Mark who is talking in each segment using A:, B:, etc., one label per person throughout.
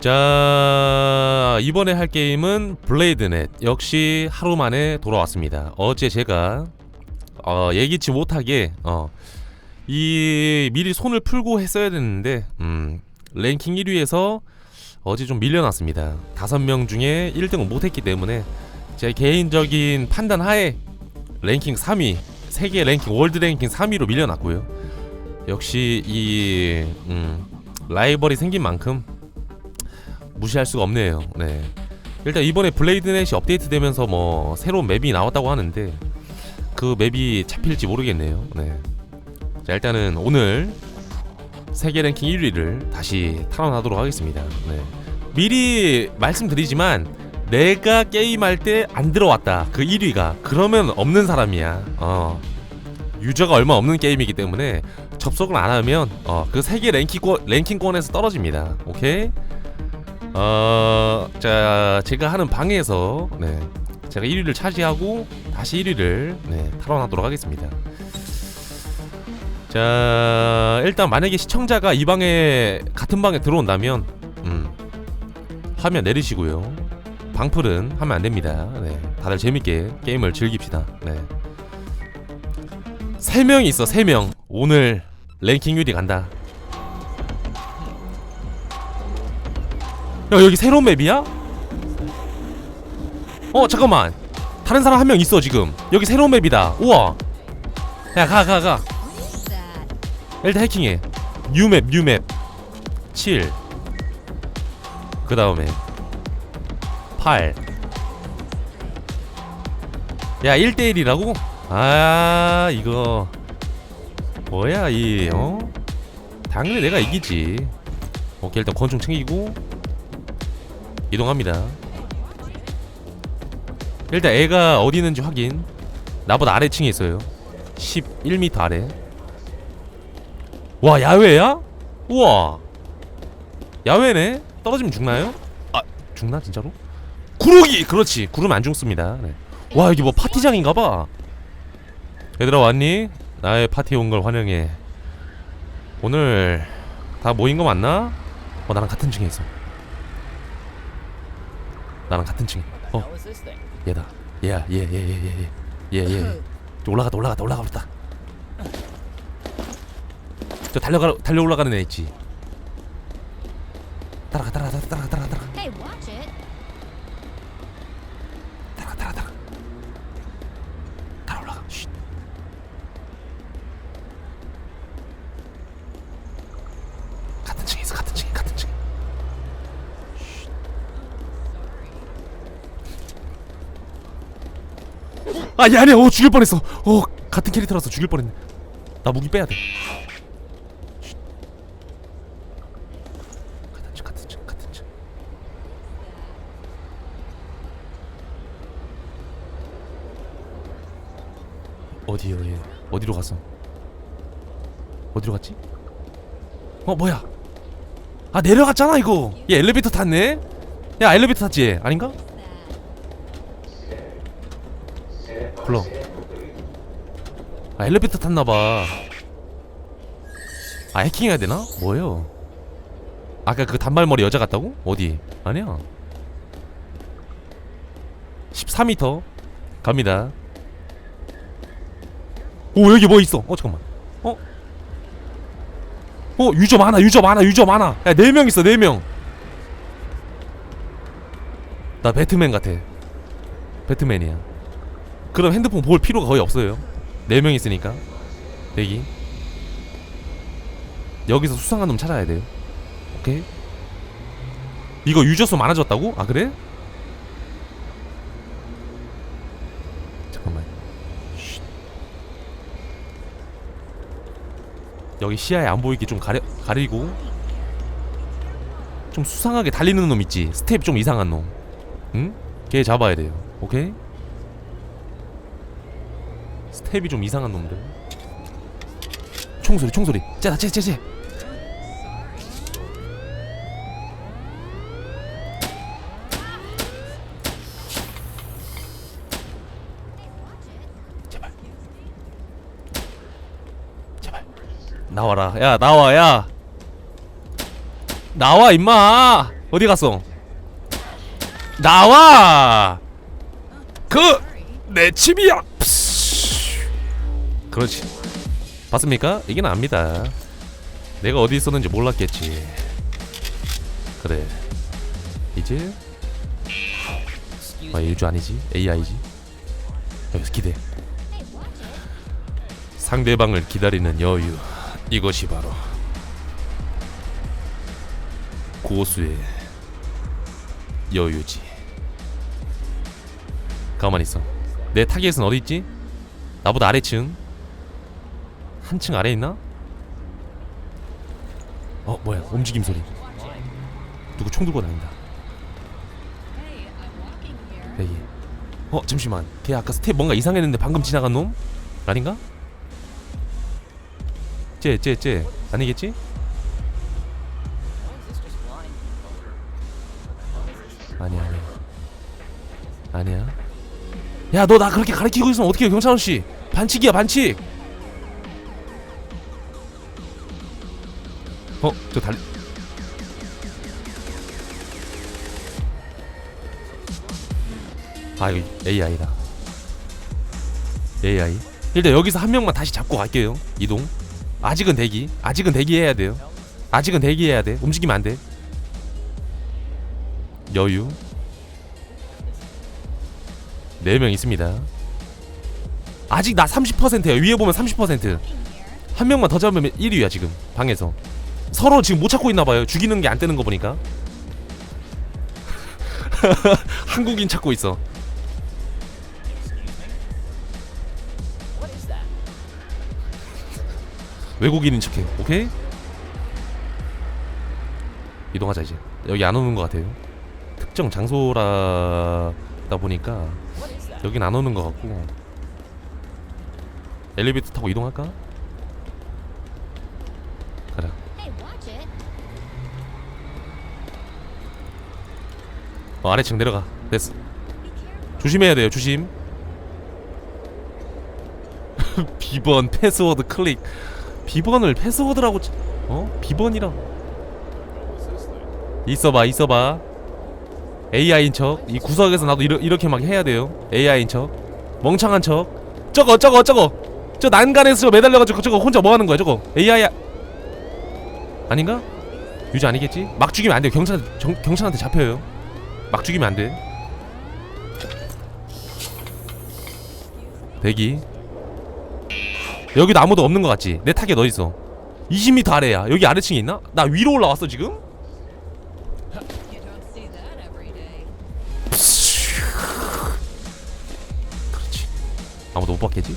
A: 자 이번에 할 게임은 블레이드넷. 역시 하루 만에 돌아왔습니다. 어제 제가 어, 예기치 못하게 어, 이 미리 손을 풀고 했어야 됐는데 음, 랭킹 1위에서 어제 좀 밀려났습니다. 다섯 명 중에 1등을 못했기 때문에 제 개인적인 판단 하에 랭킹 3위 세계 랭킹 월드 랭킹 3위로 밀려났고요. 역시 이 음, 라이벌이 생긴 만큼 무시할 수가 없네요. 네. 일단 이번에 블레이드넷이 업데이트되면서 뭐 새로운 맵이 나왔다고 하는데 그 맵이 잡힐지 모르겠네요. 네. 자 일단은 오늘 세계 랭킹 1위를 다시 탈환하도록 하겠습니다. 네. 미리 말씀드리지만 내가 게임할 때 안 들어왔다 그 1위가 그러면 없는 사람이야. 어. 유저가 얼마 없는 게임이기 때문에 접속을 안 하면 어, 그 세계 랭킹권 랭킹권에서 떨어집니다. 오케이? 어, 자, 제가 하는 방에서 네, 제가 1위를 차지하고 다시 1위를 네, 탈환하도록 하겠습니다. 자, 일단 만약에 시청자가 이 방에 같은 방에 들어온다면 음, 화면 내리시고요. 방풀은 하면 안 됩니다. 네, 다들 재밌게 게임을 즐깁시다. 네. 세 명이 있어, 세 명. 오늘 랭킹 1위 간다. 야 여기 새로운 맵이야? 어 잠깐만. 다른 사람 한 명 있어 지금. 여기 새로운 맵이다. 우와. 야가가 가. 일단 해킹해. 뉴맵 뉴맵. 7 그 다음에 8 야 1대1이라고? 아 이거 뭐야 이 어? 당연히 내가 이기지. 오케이 일단 권총 챙기고 이동합니다. 일단 애가 어디 있는지 확인. 나보다 아래층에 있어요. 11m 아래. 와 야외야? 우와. 야외네. 떨어지면 죽나요? 아 죽나 진짜로? 구르기 그렇지. 구르면 안 죽습니다. 네. 와 여기 뭐 파티장인가봐. 얘들아 왔니? 나의 파티에 온걸 환영해. 오늘 다 모인 거 맞나? 어 나랑 같은 층에 있어. 나랑 같은 층. 어? 얘다. 얘야, 얘, 얘, 얘, 얘, 얘, 얘, 얘. 저 올라갔다, 올라갔다, 올라갔다. 저 달려가, 달려 올라가는 애 있지. 따라가, 따라가, 따라가, 따라가, 따라가,
B: Hey, watch it.
A: 따라가, 따라가, 따라가. 따라 올라가. 쉿. 같은 층에 있어, 같은 층에, 같은 층에. 아, 야, 아니야. 어, 죽일 뻔했어. 어, 같은 캐릭터라서 죽일 뻔했네. 나 무기 빼야 돼. 쉿. 같은 층, 같은 층, 같은 층. 어디요, 얘? 어디로 갔어? 어디로 갔지? 어, 뭐야? 아, 내려갔잖아, 이거. 얘 엘리베이터 탔네? 야, 엘리베이터 탔지? 얘? 아닌가? 불러. 아 엘리베이터 탔나봐. 아 해킹해야 되나? 뭐예요? 아까 그 단발머리 여자 같다고? 어디? 아니야. 14m 갑니다. 오 여기 뭐 있어? 어 잠깐만. 어? 어 유저 많아 유저 많아 유저 많아. 야네 명 있어 네 명. 나 배트맨 같아. 배트맨이야. 그럼 핸드폰 볼 필요가 거의 없어요. 네 명 있으니까 대기. 여기서 수상한 놈 찾아야 돼요. 오케이. 이거 유저 수 많아졌다고? 아 그래? 잠깐만. 쉿. 여기 시야에 안 보이게 좀 가려 가리고 좀 수상하게 달리는 놈 있지. 스텝 좀 이상한 놈. 응? 걔 잡아야 돼요. 오케이? 스텝이 좀 이상한 놈들. 총소리, 총소리. 쟤다, 쟤, 쟤, 쟤. 제발. 제발. 나와라. 야, 나와, 야. 나와, 임마. 어디 갔어? 나와! 그 내 침이야. 그렇지. 봤습니까? 이게 납니다. 내가 어디 있었는지 몰랐겠지. 그래. 이제 아 일주 아니지? AI지? 여기서 기대. 상대방을 기다리는 여유. 이것이 바로 고수의 여유지. 가만히 있어. 내 타겟은 어디 있지? 나보다 아래층. 한층 아래 있나? 어 뭐야? 움직임 소리. 누구 총 들고 다닌다. 여기. 어 잠시만. 걔 아까 스텝 뭔가 이상했는데 방금 지나간 놈? 아닌가? 쟤쟤쟤 아니겠지? 아니야 아니야 아니야 야 너 나 그렇게 가리키고 있으면 어떻게 경찰 아저씨 반칙이야 반칙 어? 저 달리 아 이거 AI다. AI 일단 여기서 한 명만 다시 잡고 갈게요 이동. 아직은 대기. 아직은 대기해야 돼요. 아직은 대기해야 돼. 움직이면 안돼. 여유. 4명 있습니다. 아직 나 30%야. 위에 보면 30%한 명만 더 잡으면 1위야 지금. 방에서 서로 지금 못 찾고 있나 봐요. 죽이는 게 안 뜨는 거 보니까. 한국인 찾고 있어. 외국인인 척해. 오케이? 이동하자 이제. 여기 안 오는 것 같아요. 특정 장소라다 보니까 여긴 안 오는 것 같고. 엘리베이터 타고 이동할까? 어, 아래층 내려가. 됐어. 조심해야 돼요 조심. 비번 패스워드 클릭. 비번을 패스워드라고 치- 어? 비번이랑 있어봐 있어봐. AI인 척이 구석에서 나도 이러, 이렇게 막 해야 돼요. AI인 척. 멍청한 척. 저거 저거 저거. 저 난간에서 저 매달려가지고 저거 혼자 뭐 하는 거야 저거? AI 야 아닌가? 유지 아니겠지? 막 죽이면 안 돼요. 경찰 정, 경찰한테 잡혀요 막 죽이면 안 돼. 대기. 여기도 아무도 없는 것 같지? 내 타겟 어디 있어? 20m 아래야. 여기 아래층에 있나? 나 위로 올라왔어 지금? 그렇지. 아무도 못 봤겠지?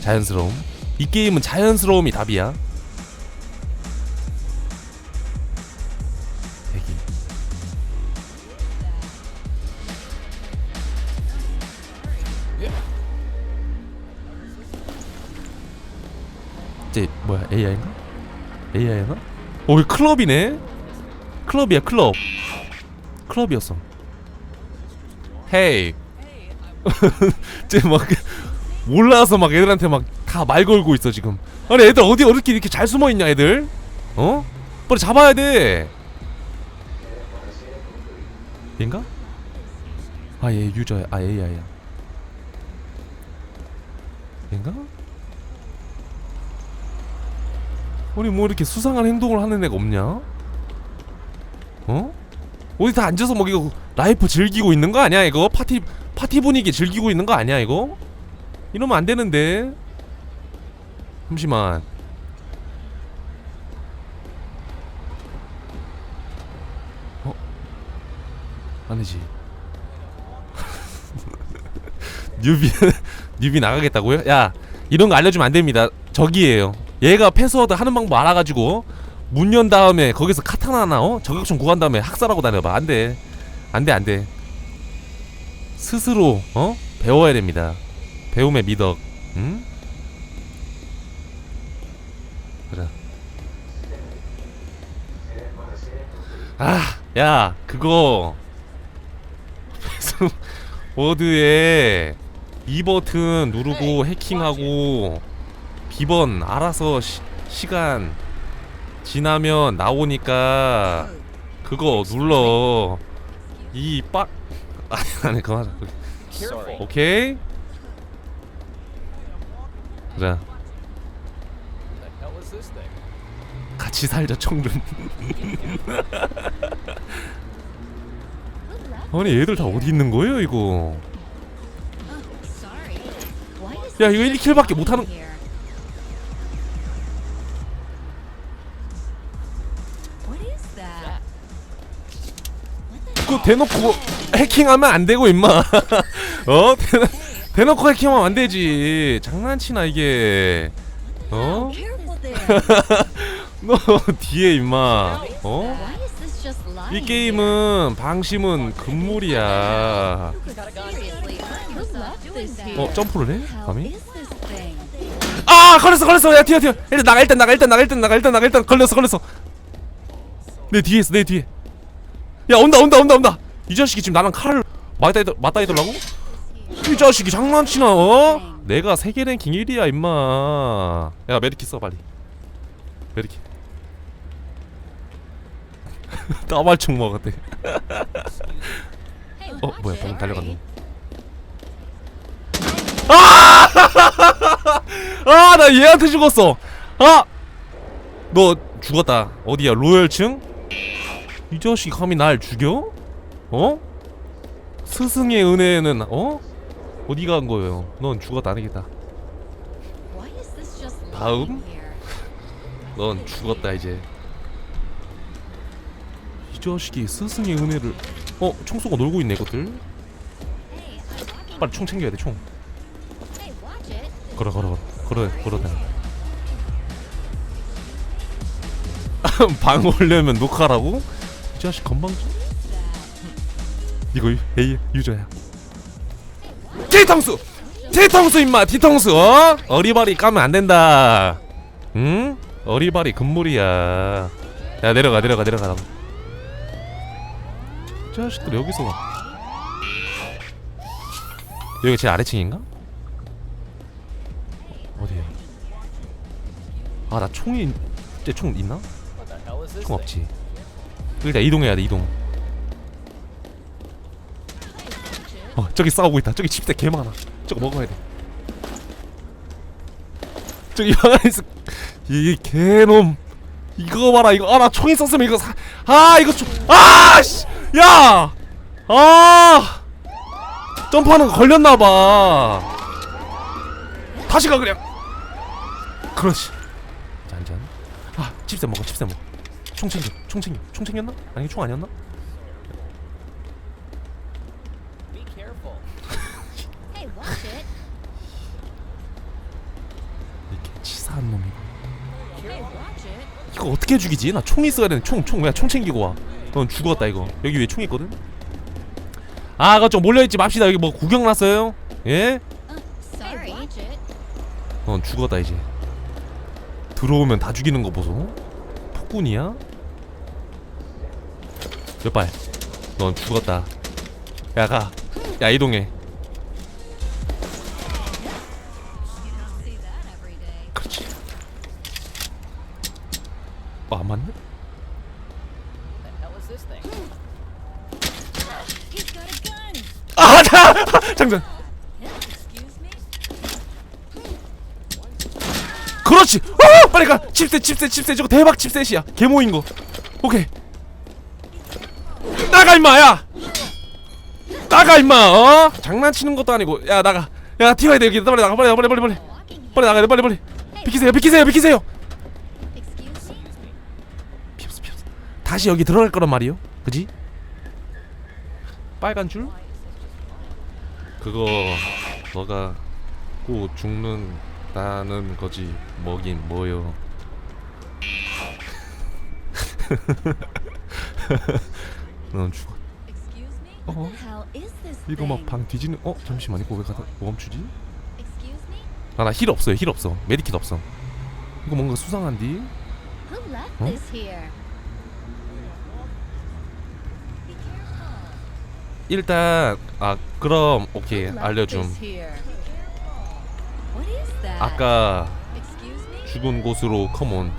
A: 자연스러움. 이 게임은 자연스러움이 답이야. 이제 뭐야 AI인가? AI였나? 어, 왜 클럽이네? 클럽이야 클럽. 클럽이었어. 헤이. 쟤막 몰라서 막 애들한테 막 다 말 걸고 있어 지금. 아니 애들 어디 어떻게 이렇게 잘 숨어 있냐 애들? 어? 빨리 잡아야 돼. 얘인가? 아얘 유저야. 아 AI야. 얘인가? 우리 뭐 이렇게 수상한 행동을 하는 애가 없냐? 어? 어디 다 앉아서 막 이거 라이프 즐기고 있는 거 아니야 이거? 파티 파티 분위기 즐기고 있는 거 아니야 이거? 이러면 안 되는데. 잠시만. 어? 아니지. 뉴비 뉴비 나가겠다고요? 야 이런 거 알려주면 안 됩니다. 저기예요. 얘가 패스워드 하는 방법 알아가지고 문 연 다음에 거기서 카타나 하나 어? 저격총 구한 다음에 학살하고 다녀봐. 안 돼. 안 돼, 안 돼. 스스로 어? 배워야 됩니다. 배움의 미덕. 응? 그래. 아, 야, 그거 워드에 이 버튼 누르고 해킹하고 비번 알아서 시, 시간 지나면 나오니까 그거 눌러. 이빡. 아니 아니
C: Sorry.
A: 오케이. 자? 같이 살자 청준 아니 얘들 다 어디 있는 거예요 이거? 야 이거 1킬밖에 못하는 그 대놓고 해킹하면 안 되고 임마 어 대놓, 대놓고 해킹하면 안 되지 장난치나 이게 어? 너 뒤에 임마 어? 이 게임은 방심은 금물이야? 어 점프를 해? 감히? 아 걸렸어 걸렸어 야 튀어 튀어 나가 일단 나가 일단 나가 일단 나가 일단 나가 일단 걸렸어 걸렸어 내 뒤에 있어 내 뒤에. 야 온다 온다 온다 온다. 이 자식이 지금 나랑 칼을 맞다 이들 맞다 이들라고? 이 자식이 장난치나 어? 내가 세계 랭킹 1위야 임마. 야 메디킷 써 빨리. 메디킷 따발총 먹었대. 어 뭐야. 방금 달려갔네. 아 나 얘한테 죽었어. 아 너 죽었다. 어디야? 로열층 이 자식 감히 날 죽여 어 스승의 은혜는 어 어디 간 거예요 넌 죽었다
B: just
A: 다음? 넌 죽었다 이제 이 자식이 스승의 은혜를 어 총쏘가 놀고 있네 이것들. 빨리 총 챙겨야
B: watch it.
A: 걸어 걸어 걸어 걸어 걸어 방 올려면 녹화라고? 이 자식 건방져 이거 에이 유저야 뒤통수 뒤통수 임마 뒤통수 어? 어리바리 까면 안 된다 응? 어리바리 금물이야 야 내려가 내려가 내려가 이 자식들 여기서 여기 제 아래층인가? 어디야? 아나 총이 이제 총 있나? 총? 없지. 일단 이동해야 돼 이동. 어 저기 싸우고 있다. 저기 집대 개 많아. 저거 먹어야 돼. 저기 방안에서 이 개놈. 이거 봐라 이거. 아나총 있었으면 이거 사... 아 이거 좀아씨. 야! 아! 점프하는 거 걸렸나봐. 다시 가 그냥 그렇지. 잔잔. 아 칩새 먹어 칩새 먹어. 총 챙겨 총 챙겨 총 챙겼나? 아니 총 아니었나? 이렇게 치사한 놈 이거 어떻게 죽이지? 나총 있어야 되는 총총 왜총 챙기고 와? 넌 죽었다 이거 여기 위에 총 있거든? 아 그거 좀 몰려있지 맙시다 여기 뭐 구경 났어요? 예?
B: It.
A: 넌 죽었다 이제 들어오면 다 죽이는 거 보소 폭군이야? 몇발 넌 죽었다 야가 야 이동해. 그렇지 어 안 맞네?
C: The hell is this thing?
B: He's got a gun.
A: 아 자! 장전. 그렇지 어! 빨리 가 칩셋 칩셋 칩셋 저거 대박 칩셋이야 개모인 거 오케이 나가 임마 야. 나가 임마 어? 장난치는 것도 아니고. 야 나가. 야 튀어야 돼 여기. 빨리 나가 빨리 나가 빨리 빨리 빨리. 빨리 나가야 돼 빨리 빨리. 비키세요 비키세요 비키세요. 피었어 피었어. 다시 여기 들어갈 거란 말이요? 그지? 빨간 줄? 그거 너가 꼭 죽는다는 거지. 뭐긴 뭐요 넌 죽어. 어? 이거? 막 방 뒤지는 어 잠시만 이거 왜 가다 멈추지. 아 나 힐 없어요 힐 없어 메디킷 없어 이거 뭔가 수상한디
B: careful.
A: 일단 아 그럼 오케이 알려줌? 아까. 죽은 곳으로 컴온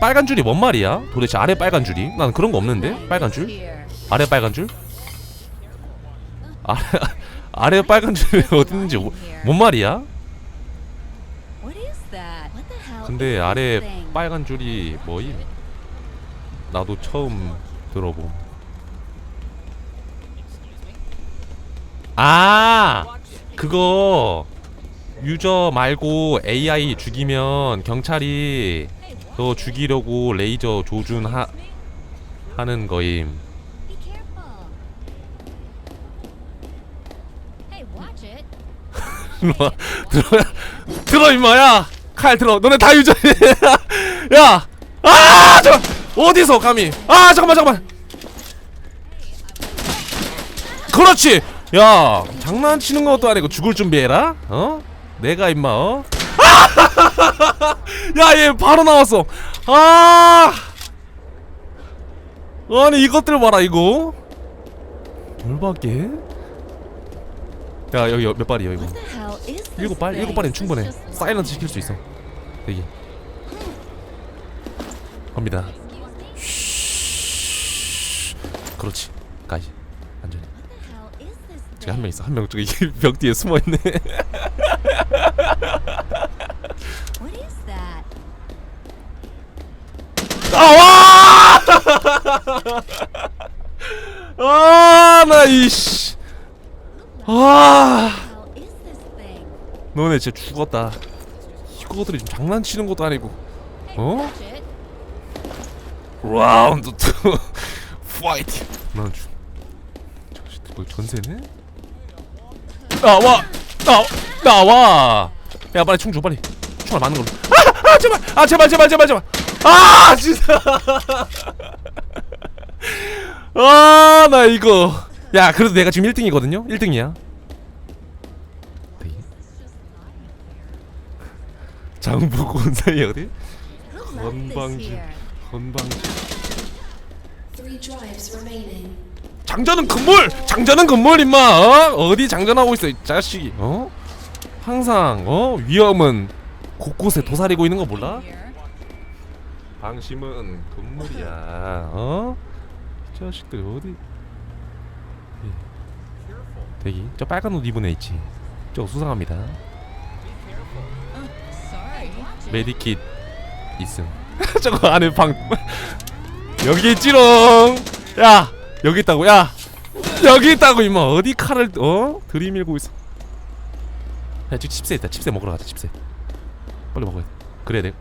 A: 빨간 줄이 뭔 말이야? 도대체 아래 빨간 줄이? 난 그런 거 없는데? 빨간 줄? 아래 빨간 줄? 아래 아래 빨간 줄이 어디 있는지 뭐- 뭔 말이야? 근데 아래? 빨간 줄이 뭐임? 나도 처음 들어봄. 아 그거 유저 말고 AI 죽이면 경찰이 너 죽이려고 레이저 조준하 하는 거임. 들어 들어 임마야. 칼 들어. 너네 다 유저야. 야아 잠깐 어디서 감히? 아 잠깐만 잠깐만. 그렇지. 야 장난치는 것도 아니고 죽을 준비해라. 어? 내가 임마 어? 야 얘 바로 나왔어 아 아니 이것들 봐라 이거 열받게 야 여기 몇 발이야 이거 일곱 발? 일곱 발이면 충분해. 사이런트 시킬 수 있어. 여기. 갑니다. 쉬. 그렇지. 가지. 안전히. 저기 한
B: thing?
A: 명 있어. 한 명 저기 벽 뒤에 숨어 있네. 아 와! 아, 나 이씨. 아. 너네 진짜 죽었다. 이거들이 지금 장난치는 것도 아니고. 어? 라운드 2 파이트 난 주... 자식들 뭐 전세네? 나와! 나, 나와! 야 빨리 총줘 빨리 총알 맞는 걸로 아! 아 제발! 아 제발 제발 제발 제발 아 진짜 아나 이거 야 그래도 내가 지금 1등이거든요? 1등이야 장부 곤사이 어디?
B: Who left this
A: 건방지. 건방지. 장전은 건물! 장전은 건물 임마! 어? 어디 장전하고 있어 이 자식이 어? 항상 어? 위험은 곳곳에 도사리고 있는 거 몰라? 방심은 건물이야. 어? 이 자식들 어디? 예. 대기. 저 빨간 옷 입은 애 있지. 저 수상합니다. 메디킷 있음. 저거 안에 방 여기 있지롱 야! 여기 있다고? 야! 여기 있다고 임마 어디 칼을 어? 들이밀고 있어. 야 지금 칩새 있다. 칩새 먹으러 가자 칩새. 빨리 먹어야 돼. 그래야 돼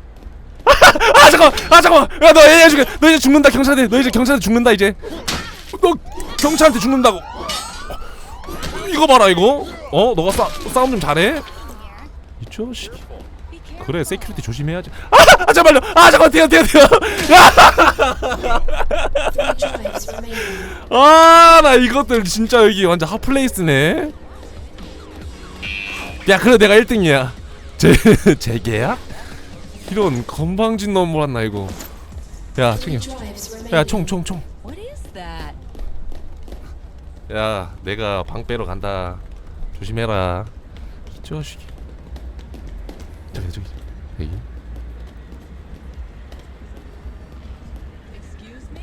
A: 아 잠깐 아 잠깐만. 야너 얘 죽여 너 이제 죽는다 경찰한테 너 이제 경찰한테 죽는다 이제. 너 경찰한테 죽는다고. 이거 봐라 이거. 어? 너가 싸 싸움 좀 잘해? 이 자식. 그래 세큐리티 조심해야지. 아, 아 잠깐만요. 아 잠깐 뛰어 뛰어 뛰어. 야아나 이것들 진짜 여기 완전 핫플레이스네. 야 그래 내가 1등이야. 제 제게야 이런 건방진 놈 몰았나 이거 야 챙겨
D: Three drives remaining.
A: 야총총총
B: What is that?
A: 야 내가 방 빼러 간다 조심해라 이 자식이 저기 저기 여기
B: Excuse me?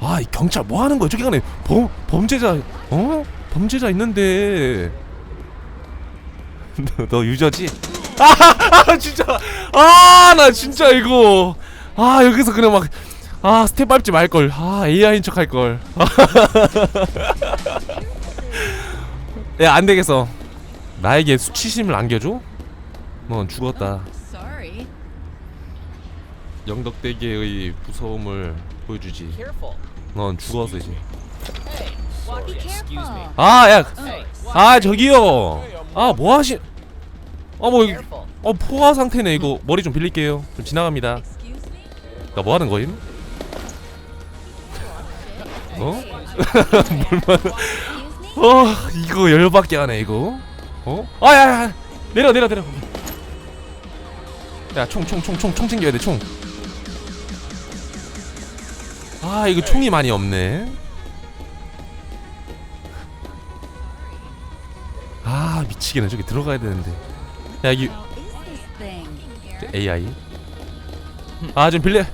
A: 아, 이 경찰 뭐 하는 거야? 저기 안에 범 범죄자 어? 범죄자 있는데. 너, 너 유저지? 아, 아 진짜. 아, 나 진짜 이거. 아, 여기서 그냥 막 아, 스텝 밟지 말 걸. 아, AI인 척 할 걸. 야, 안 되겠어. 나에게 수치심을 안겨줘? 넌 죽었다.
B: Sorry.
A: 영덕대계의 무서움을 보여주지.
C: Careful.
A: 넌 죽었어 이제.
C: Hey, sorry.
B: Be
C: Excuse me.
B: careful.
A: 아, 야,
C: Hey,
A: 아 저기요. 아 뭐 하시? 어뭐
C: careful.
A: 어 포화 상태네 이거 머리 좀 빌릴게요. 좀 지나갑니다. 나 뭐 하는 거임? 어? 어 이거 열받게 하네 이거. 어? 아야야 내려 내려 내려. 야 총 총 총 총 총 챙겨야 돼 총. 아 이거 총이 많이 없네. 미치겠네 저기 들어가야 되는데. 야 여기? AI. 아 좀 빌려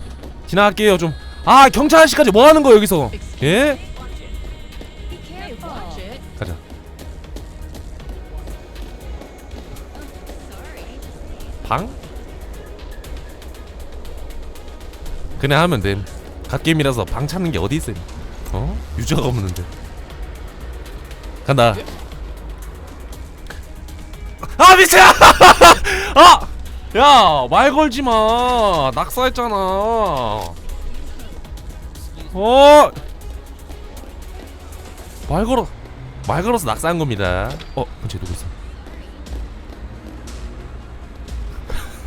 A: 지나갈게요 좀. 아 경찰 아저씨까지 뭐 하는 거 여기서? 예? 가자. 방? 그냥 하면 됨. 갓게임이라서 방 찾는 게 어디 있음? 어? 유저가 없는데. 간다. 아 미친! 아! 야, 말 걸지 마. 낙사했잖아. 어? 말 걸어. 말 걸어서 낙사한 겁니다. 어, 근처에 누구 있어?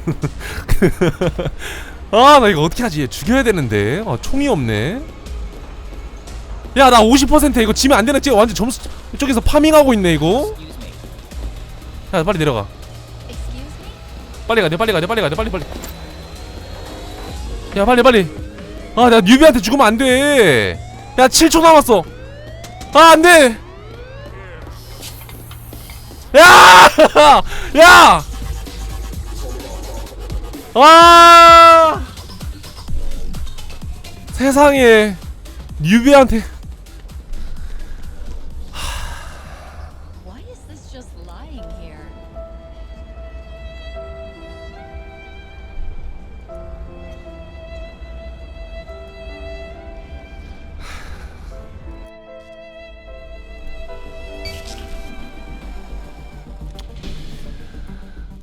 A: 아, 나 이거 어떻게 하지? 죽여야 되는데. 아, 총이 없네. 야, 나 50% 이거 지면 안 되나? 지금 완전 점수 이쪽에서 파밍하고 있네, 이거. 야, 빨리 내려가. 빨리 가야 돼, 빨리 가야 돼, 빨리 가야 돼, 빨리 빨리. 야, 빨리 빨리. 아, 나 뉴비한테 죽으면 안 돼. 야, 7초 남았어. 아, 안 돼. 야! 야! 와! 세상에 뉴비한테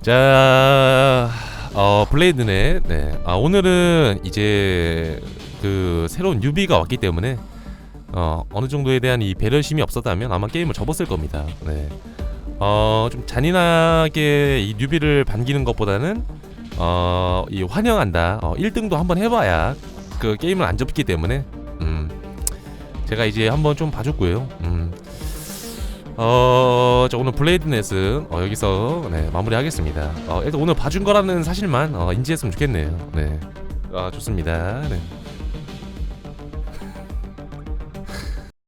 A: 자, 어 블레이드네. 네. 아 오늘은 이제 그 새로운 뉴비가 왔기 때문에 어 어느 정도에 대한 이 배려심이 없었다면 아마 게임을 접었을 겁니다. 네. 어 좀 잔인하게 이 뉴비를 반기는 것보다는 어 이 환영한다. 어 1등도 한번 해봐야 그 게임을 안 접기 때문에 음 제가 이제 한번 좀 봐줬고요. 음. 어, 저 오늘 블레이드넷은 어, 여기서 네, 마무리하겠습니다. 어, 일단 오늘 봐준 거라는 사실만 어, 인지했으면 좋겠네요. 네, 아 좋습니다. 네.